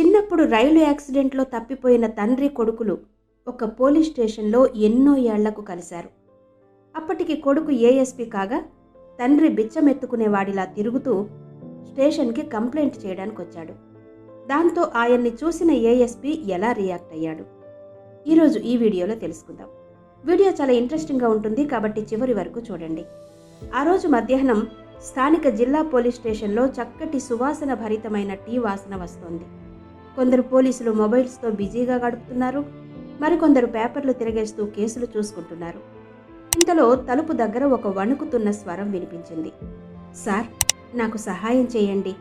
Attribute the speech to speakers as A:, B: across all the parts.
A: చిన్నప్పుడు రైలు యాక్సిడెంట్లో తప్పిపోయిన తండ్రి కొడుకులు ఒక పోలీస్ స్టేషన్లో ఎన్నో ఏళ్ళకు కలిశారు. అప్పటికి కొడుకు ఏఎస్పీ కాగా తండ్రి బిచ్చమెత్తుకునేవాడిలా తిరుగుతూ స్టేషన్కి కంప్లైంట్ చేయడానికి వచ్చాడు దాంతో ఆయన్ని చూసిన ఏఎస్పీ ఎలా రియాక్ట్ అయ్యాడు? ఈరోజు ఈ వీడియోలో తెలుసుకుందాం. వీడియో చాలా ఇంట్రెస్టింగ్గా ఉంటుంది కాబట్టి చివరి వరకు చూడండి. ఆ రోజు మధ్యాహ్నం స్థానిక జిల్లా పోలీస్ స్టేషన్లో చక్కటి సువాసన భరితమైన టీ వాసన వస్తోంది. కొందరు పోలీసులు మొబైల్స్తో బిజీగా గడుపుతున్నారు. మరికొందరు పేపర్లు తిరగేస్తూ కేసులు చూసుకుంటున్నారు. ఇంతలో తలుపు దగ్గర ఒక వణుకుతున్న స్వరం వినిపించింది. సార్ నాకు సహాయం చేయండి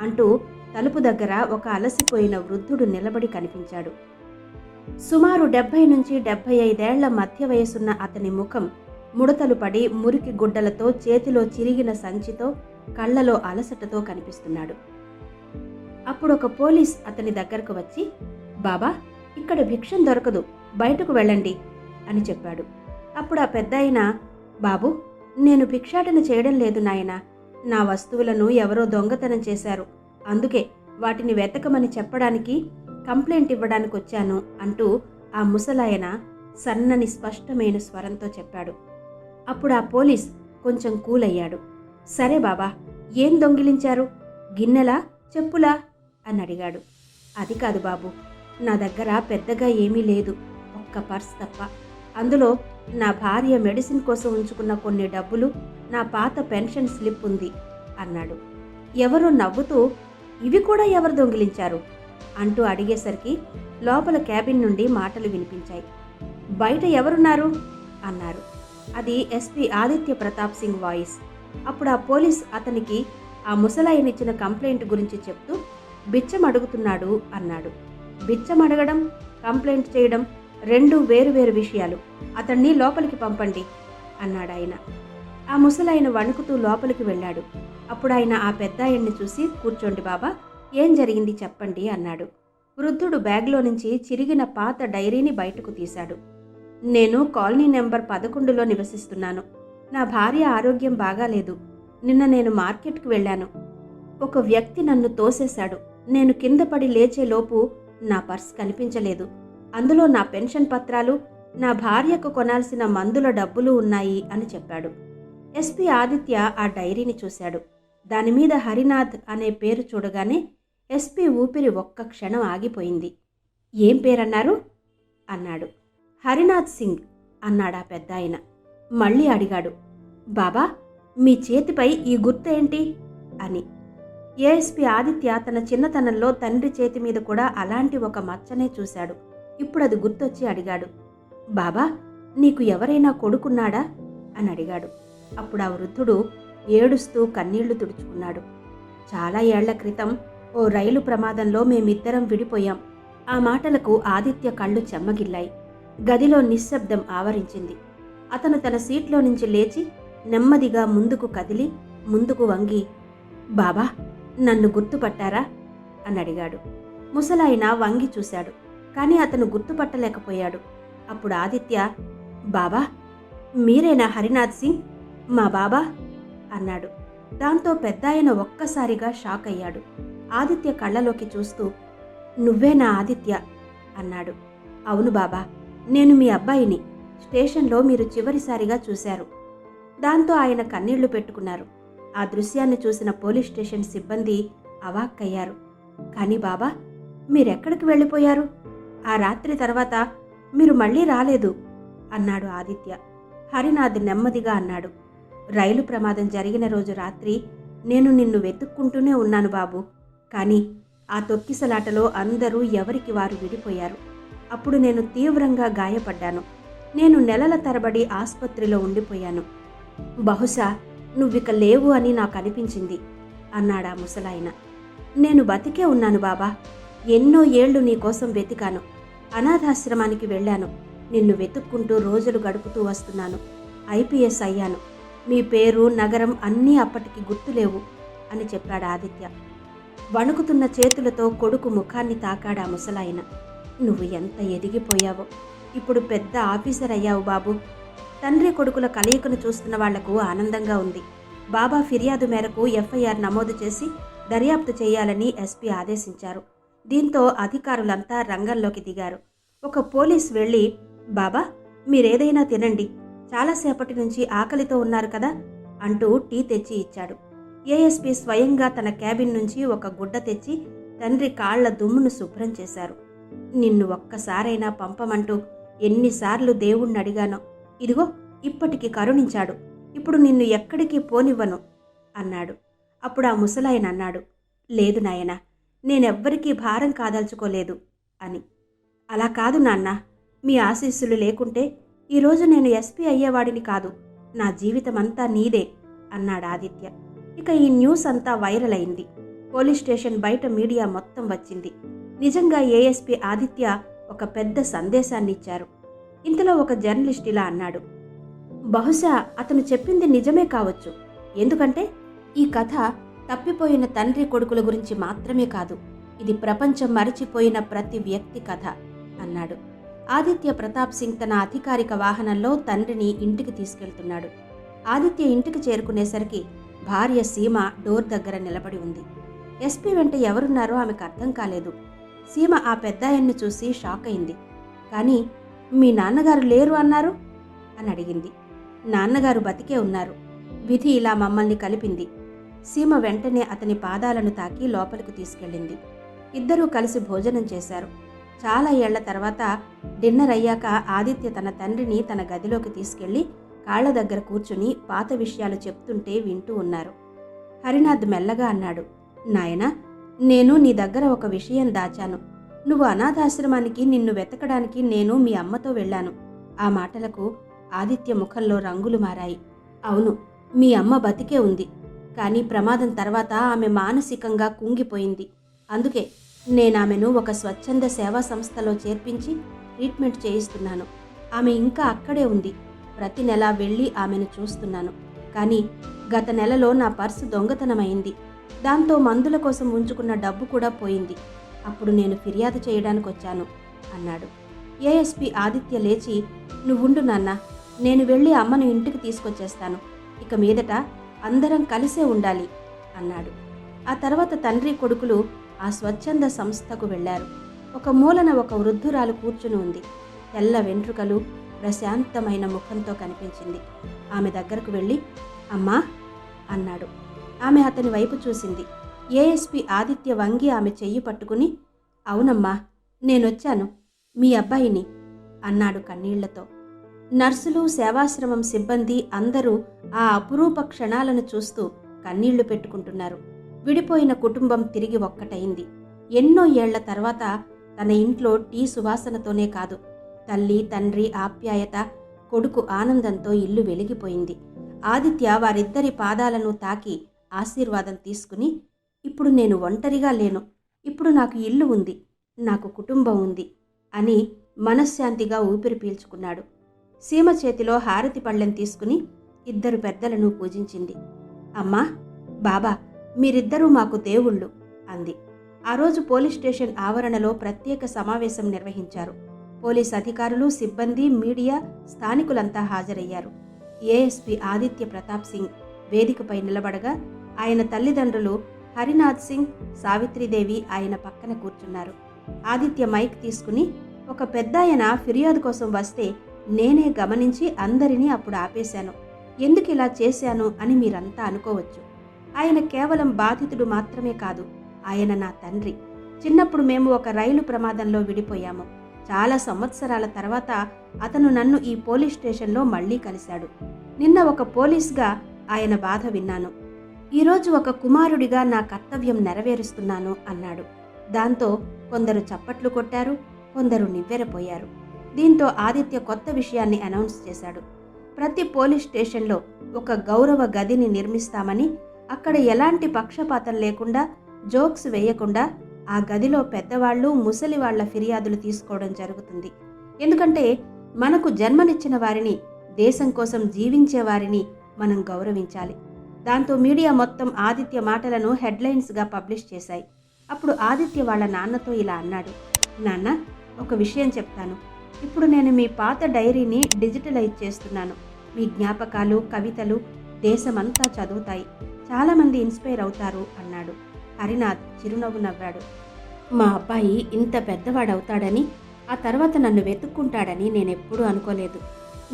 A: అంటూ తలుపు దగ్గర ఒక అలసిపోయిన వృద్ధుడు నిలబడి కనిపించాడు. సుమారు డెబ్బై నుంచి డెబ్బై ఐదేళ్ళ మధ్య వయసున్న అతని ముఖం ముడతలు పడి మురికి గుడ్డలతో చేతిలో చిరిగిన సంచితో కళ్ళలో అలసటతో కనిపిస్తున్నాడు. అప్పుడు ఒక పోలీస్ అతని దగ్గరకు వచ్చి బాబా ఇక్కడ భిక్షం దొరకదు బయటకు వెళ్ళండి అని చెప్పాడు. అప్పుడు ఆ పెద్ద బాబు నేను భిక్షాటన చేయడం లేదు నాయన. నా వస్తువులను ఎవరో దొంగతనం చేశారు. అందుకే వాటిని వెతకమని చెప్పడానికి కంప్లైంట్ ఇవ్వడానికి వచ్చాను అంటూ ఆ ముసలాయన సన్నని స్పష్టమైన స్వరంతో చెప్పాడు. అప్పుడు ఆ పోలీస్ కొంచెం కూలయ్యాడు. సరే బాబా ఏం దొంగిలించారు? గిన్నెలా? చెప్పులా? అని అడిగాడు. అది కాదు బాబు నా దగ్గర పెద్దగా ఏమీ లేదు ఒక్క పర్స్ తప్ప. అందులో నా భార్య మెడిసిన్ కోసం ఉంచుకున్న కొన్ని డబ్బులు నా పాత పెన్షన్ స్లిప్ ఉంది అన్నాడు. ఎవరో నవ్వుతూ ఇవి కూడా ఎవరు దొంగిలించారు? అంటూ అడిగేసరికి లోపల క్యాబిన్ నుండి మాటలు వినిపించాయి. బయట ఎవరున్నారు? అన్నారు. అది ఎస్పీ ఆదిత్య ప్రతాప్ సింగ్ వాయిస్. అప్పుడు ఆ పోలీస్ అతనికి ఆ ముసలాయనిచ్చిన కంప్లైంట్ గురించి చెప్తూ బిచ్చం అడుగుతున్నాడు అన్నాడు. బిచ్చం అడగడం కంప్లైంట్ చేయడం రెండు వేరు వేరు విషయాలు. అతన్ని లోపలికి పంపండి అన్నాడు ఆయన. ఆ ముసలాయన వణుకుతూ లోపలికి వెళ్ళాడు. అప్పుడు ఆయన ఆ పెద్దాయన్ని చూసి కూర్చోండి బాబా ఏం జరిగింది చెప్పండి అన్నాడు. వృద్ధుడు బ్యాగ్లో నుంచి చిరిగిన పాత డైరీని బయటకు తీశాడు. నేను కాలనీ నెంబర్ పదకొండులో నివసిస్తున్నాను. నా భార్య ఆరోగ్యం బాగాలేదు. నిన్న నేను మార్కెట్కి వెళ్ళాను. ఒక వ్యక్తి నన్ను తోసేశాడు. నేను కింద పడి లేచేలోపు నా పర్స్ కనిపించలేదు. అందులో నా పెన్షన్ పత్రాలు నా భార్యకు కొనాల్సిన మందుల డబ్బులు ఉన్నాయి అని చెప్పాడు. ఎస్పి ఆదిత్య ఆ డైరీని చూశాడు. దానిమీద హరినాథ్ అనే పేరు చూడగానే ఎస్పి ఊపిరి ఒక్క క్షణం ఆగిపోయింది. ఏం పేరన్నారు? అన్నాడు. హరినాథ్ సింగ్ అన్నాడా పెద్ద ఆయన మళ్ళీ అడిగాడు. బాబా మీ చేతిపై ఈ గుర్తు ఏంటి? అని. ఏఎస్పి ఆదిత్య తన చిన్నతనంలో తండ్రి చేతి మీద కూడా అలాంటి ఒక మచ్చనే చూశాడు. ఇప్పుడు అది గుర్తొచ్చి అడిగాడు బాబా నీకు ఎవరైనా కొడుకున్నాడా? అని అడిగాడు. అప్పుడు ఆ వృద్ధుడు ఏడుస్తూ కన్నీళ్ళు తుడుచుకున్నాడు. చాలా ఏళ్ళ క్రితం ఓ రైలు ప్రమాదంలో మేమిద్దరం విడిపోయాం. ఆ మాటలకు ఆదిత్య కళ్ళు చెమ్మగిల్లాయి. గదిలో నిశ్శబ్దం ఆవరించింది. అతను తన సీట్లో నుంచి లేచి నెమ్మదిగా ముందుకు కదిలి ముందుకు వంగి బాబా నన్ను గుర్తుపట్టారా? అని అడిగాడు. ముసలాయన వంగి చూశాడు. కానీ అతను గుర్తుపట్టలేకపోయాడు. అప్పుడు ఆదిత్య బాబా మీరేనా హరినాథ్ సింగ్? మా బాబా? అన్నాడు. దాంతో పెద్దాయన ఒక్కసారిగా షాక్ అయ్యాడు. ఆదిత్య కళ్ళలోకి చూస్తూ నువ్వేనా ఆదిత్య? అన్నాడు. అవును బాబా నేను మీ అబ్బాయిని. స్టేషన్లో మీరు చివరిసారిగా చూశారు. దాంతో ఆయన కన్నీళ్ళు పెట్టుకున్నారు. ఆ దృశ్యాన్ని చూసిన పోలీస్ స్టేషన్ సిబ్బంది అవాక్కయ్యారు. కానీ బాబా మీరెక్కడికి వెళ్ళిపోయారు? ఆ రాత్రి తర్వాత మీరు మళ్ళీ రాలేదు అన్నాడు ఆదిత్య. హరినాథ్ నెమ్మదిగా అన్నాడు. రైలు ప్రమాదం జరిగిన రోజు రాత్రి నేను నిన్ను వెతుక్కుంటూనే ఉన్నాను బాబు. కానీ ఆ తొక్కిసలాటలో అందరూ ఎవరికి వారు విడిపోయారు. అప్పుడు నేను తీవ్రంగా గాయపడ్డాను. నేను నెలల తరబడి ఆసుపత్రిలో ఉండిపోయాను. బహుశా నువ్విక లేవు అని నాకు అనిపించింది అన్నాడా ముసలాయన. నేను బతికే ఉన్నాను బాబా ఎన్నో ఏళ్ళు నీకోసం వెతికాను అనాథాశ్రమానికి వెళ్ళాను నిన్ను వెతుక్కుంటూ రోజులు గడుపుతూ వస్తున్నాను ఐపీఎస్ అయ్యాను మీ పేరు నగరం అన్నీ అప్పటికి గుర్తులేవు అని చెప్పాడు ఆదిత్య. వణుకుతున్న చేతులతో కొడుకు ముఖాన్ని తాకాడా ముసలాయన. నువ్వు ఎంత ఎదిగిపోయావో ఇప్పుడు పెద్ద ఆఫీసర్ అయ్యావు బాబు తండ్రి కొడుకుల కలయికను చూస్తున్న వాళ్ళకు ఆనందంగా ఉంది. బాబా ఫిర్యాదు మేరకు ఎఫ్ఐఆర్ నమోదు చేసి దర్యాప్తు చేయాలని ఎస్పీ ఆదేశించారు. దీంతో అధికారులంతా రంగంలోకి దిగారు. ఒక పోలీస్ వెళ్ళి బాబా మీరేదైనా తినండి. చాలాసేపటి నుంచి ఆకలితో ఉన్నారు కదా అంటూ టీ తెచ్చి ఇచ్చాడు. ఏఎస్పీ స్వయంగా తన క్యాబిన్ నుంచి ఒక గుడ్డ తెచ్చి తండ్రి కాళ్ళ దుమ్మును శుభ్రం చేశారు. నిన్ను ఒక్కసారైనా పంపమంటూ ఎన్నిసార్లు దేవుణ్ణి అడిగానో ఇదిగో ఇప్పటికి కరుణించాడు. ఇప్పుడు నిన్ను ఎక్కడికి పోనివ్వను అన్నాడు. అప్పుడు ఆ ముసలాయన అన్నాడు లేదు నాయన నేనెవ్వరికీ భారం కాదల్చుకోలేదు అని. అలా కాదు నాన్న మీ ఆశీస్సులు లేకుంటే ఈరోజు నేను ఎస్పీ అయ్యేవాడిని కాదు. నా జీవితమంతా నీదే అన్నాడు ఆదిత్య. ఇక ఈ న్యూస్ అంతా వైరల్ అయింది. పోలీస్ స్టేషన్ బయట మీడియా మొత్తం వచ్చింది. నిజంగా ఏఎస్పీ ఆదిత్య ఒక పెద్ద సందేశాన్ని ఇచ్చారు ఇంతలో ఒక జర్నలిస్ట్ ఇలా అన్నాడు. బహుశా అతను చెప్పింది నిజమే కావచ్చు. ఎందుకంటే ఈ కథ తప్పిపోయిన తండ్రి కొడుకుల గురించి మాత్రమే కాదు ఇది ప్రపంచం మరిచిపోయిన ప్రతి వ్యక్తి కథ అన్నాడు. ఆదిత్య ప్రతాప్ సింగ్ తన అధికారిక వాహనంలో తండ్రిని ఇంటికి తీసుకెళ్తున్నాడు. ఆదిత్య ఇంటికి చేరుకునేసరికి భార్య సీమ డోర్ దగ్గర నిలబడి ఉంది. ఎస్పీ వెంట ఎవరున్నారో ఆమెకు అర్థం కాలేదు. సీమ ఆ పెద్దాయన్ని చూసి షాక్ అయింది. కానీ మీ నాన్నగారు లేరు అన్నారు అని అడిగింది. నాన్నగారు బతికే ఉన్నారు. విధి ఇలా మమ్మల్ని కలిపింది. సీమ వెంటనే అతని పాదాలను తాకి లోపలికి తీసుకెళ్ళింది. ఇద్దరూ కలిసి భోజనం చేశారు. చాలా ఏళ్ళ తర్వాత డిన్నర్ అయ్యాక ఆదిత్య తన తండ్రిని తన గదిలోకి తీసుకెళ్ళి కాళ్ళ దగ్గర కూర్చుని పాత విషయాలు చెప్తుంటే వింటూ ఉన్నారు. హరినాథ్ మెల్లగా అన్నాడు నాయనా నేను నీ దగ్గర ఒక విషయం దాచాను. నువ్వు అనాథాశ్రమానికి నిన్ను వెతకడానికి నేను మీ అమ్మతో వెళ్ళాను. ఆ మాటలకు ఆదిత్య ముఖంలో రంగులు మారాయి. అవును మీ అమ్మ బతికే ఉంది. కానీ ప్రమాదం తర్వాత ఆమె మానసికంగా కుంగిపోయింది. అందుకే నేనామెను ఒక స్వచ్ఛంద సేవా సంస్థలో చేర్పించి ట్రీట్మెంట్ చేయిస్తున్నాను. ఆమె ఇంకా అక్కడే ఉంది. ప్రతి నెల వెళ్ళి ఆమెను చూస్తున్నాను. కానీ గత నెలలో నా పర్సు దొంగతనమైంది. దాంతో మందుల కోసం ఉంచుకున్న డబ్బు కూడా పోయింది. అప్పుడు నేను ఫిర్యాదు చేయడానికి వచ్చాను అన్నాడు. ఏఎస్పి ఆదిత్య లేచి నువ్వుండు నాన్న నేను వెళ్ళి అమ్మను ఇంటికి తీసుకొచ్చేస్తాను. ఇక మీదట అందరం కలిసే ఉండాలి అన్నాడు. ఆ తర్వాత తండ్రి కొడుకులు ఆ స్వచ్ఛంద సంస్థకు వెళ్ళారు. ఒక మూలన ఒక వృద్ధురాలు కూర్చుని ఉంది. తెల్ల వెంట్రుకలు ప్రశాంతమైన ముఖంతో కనిపించింది. ఆమె దగ్గరకు వెళ్ళి అమ్మా అన్నాడు. ఆమె అతని వైపు చూసింది. ఏఎస్పి ఆదిత్య వంగి ఆమె చెయ్యి పట్టుకుని అవునమ్మా నేనొచ్చాను. మీ అబ్బాయిని అన్నాడు కన్నీళ్ళతో. నర్సులు సేవాశ్రమం సిబ్బంది అందరూ ఆ అపురూప క్షణాలను చూస్తూ కన్నీళ్ళు పెట్టుకుంటున్నారు. విడిపోయిన కుటుంబం తిరిగి ఒక్కటైంది ఎన్నో ఏళ్ళ తర్వాత తన ఇంట్లో టీ సువాసనతోనే కాదు తల్లి తండ్రి ఆప్యాయత కొడుకు ఆనందంతో ఇల్లు వెలిగిపోయింది. ఆదిత్య వారిద్దరి పాదాలను తాకి ఆశీర్వాదం తీసుకుని ఇప్పుడు నేను ఒంటరిగా లేను. ఇప్పుడు నాకు ఇల్లు ఉంది. నాకు కుటుంబం ఉంది అని మనశ్శాంతిగా ఊపిరి పీల్చుకున్నాడు. సీమ చేతిలో హారతి పళ్ళెం తీసుకుని ఇద్దరు పెద్దలను పూజించింది. అమ్మా బాబా మీరిద్దరూ మాకు దేవుళ్ళు అంది. ఆ రోజు పోలీస్ స్టేషన్ ఆవరణలో ప్రత్యేక సమావేశం నిర్వహించారు. పోలీస్ అధికారులు సిబ్బంది మీడియా స్థానికులంతా హాజరయ్యారు. ఏఎస్పి ఆదిత్య ప్రతాప్ సింగ్ వేదికపై నిలబడగా ఆయన తల్లిదండ్రులు హరినాథ్ సింగ్ సావిత్రిదేవి ఆయన పక్కన కూర్చున్నారు. ఆదిత్య మైక్ తీసుకుని ఒక పెద్దాయన ఫిర్యాదు కోసం వస్తే నేనే గమనించి అందరినీ అప్పుడు ఆపేశాను. ఎందుకు ఇలా చేశాను అని మీరంతా అనుకోవచ్చు. ఆయన కేవలం బాధితుడు మాత్రమే కాదు ఆయన నా తండ్రి. చిన్నప్పుడు మేము ఒక రైలు ప్రమాదంలో విడిపోయాము. చాలా సంవత్సరాల తర్వాత అతను నన్ను ఈ పోలీస్ స్టేషన్లో మళ్ళీ కలిశాడు. నిన్న ఒక పోలీస్గా ఆయన బాధ విన్నాను. ఈరోజు ఒక కుమారుడిగా నా కర్తవ్యం నెరవేరుస్తున్నాను అన్నాడు. దాంతో కొందరు చప్పట్లు కొట్టారు కొందరు నివ్వెరపోయారు. దీంతో ఆదిత్య కొత్త విషయాన్ని అనౌన్స్ చేశాడు. ప్రతి పోలీస్ స్టేషన్లో ఒక గౌరవ గదిని నిర్మిస్తామని అక్కడ ఎలాంటి పక్షపాతం లేకుండా జోక్స్ వేయకుండా ఆ గదిలో పెద్దవాళ్ళు ముసలి వాళ్ళ ఫిర్యాదులు తీసుకోవడం జరుగుతుంది. ఎందుకంటే మనకు జన్మనిచ్చిన వారిని దేశం కోసం జీవించే వారిని మనం గౌరవించాలి. దాంతో మీడియా మొత్తం ఆదిత్య మాటలను హెడ్లైన్స్గా పబ్లిష్ చేశాయి. అప్పుడు ఆదిత్య వాళ్ళ నాన్నతో ఇలా అన్నాడు నాన్న ఒక విషయం చెప్తాను. ఇప్పుడు నేను మీ పాత డైరీని డిజిటలైజ్ చేస్తున్నాను. మీ జ్ఞాపకాలు కవితలు దేశమంతా చదువుతాయి. చాలామంది ఇన్స్పైర్ అవుతారు అన్నాడు. హరినాథ్ చిరునవ్వు నవ్వాడు. మా అబ్బాయి ఇంత పెద్దవాడవుతాడని ఆ తర్వాత నన్ను వెతుక్కుంటాడని నేనెప్పుడూ అనుకోలేదు.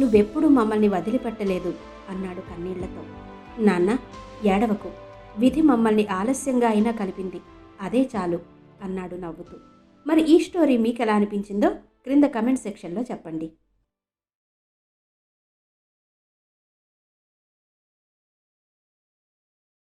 A: నువ్వెప్పుడూ మమ్మల్ని వదిలిపెట్టలేదు అన్నాడు కన్నీళ్ళతో. నాన్న ఏడవకు. విధి మమ్మల్ని ఆలస్యంగా అయినా కలిపింది. అదే చాలు అన్నాడు నవ్వుతూ. మరి ఈ స్టోరీ మీకు ఎలా అనిపించిందో క్రింద కమెంట్ సెక్షన్లో చెప్పండి.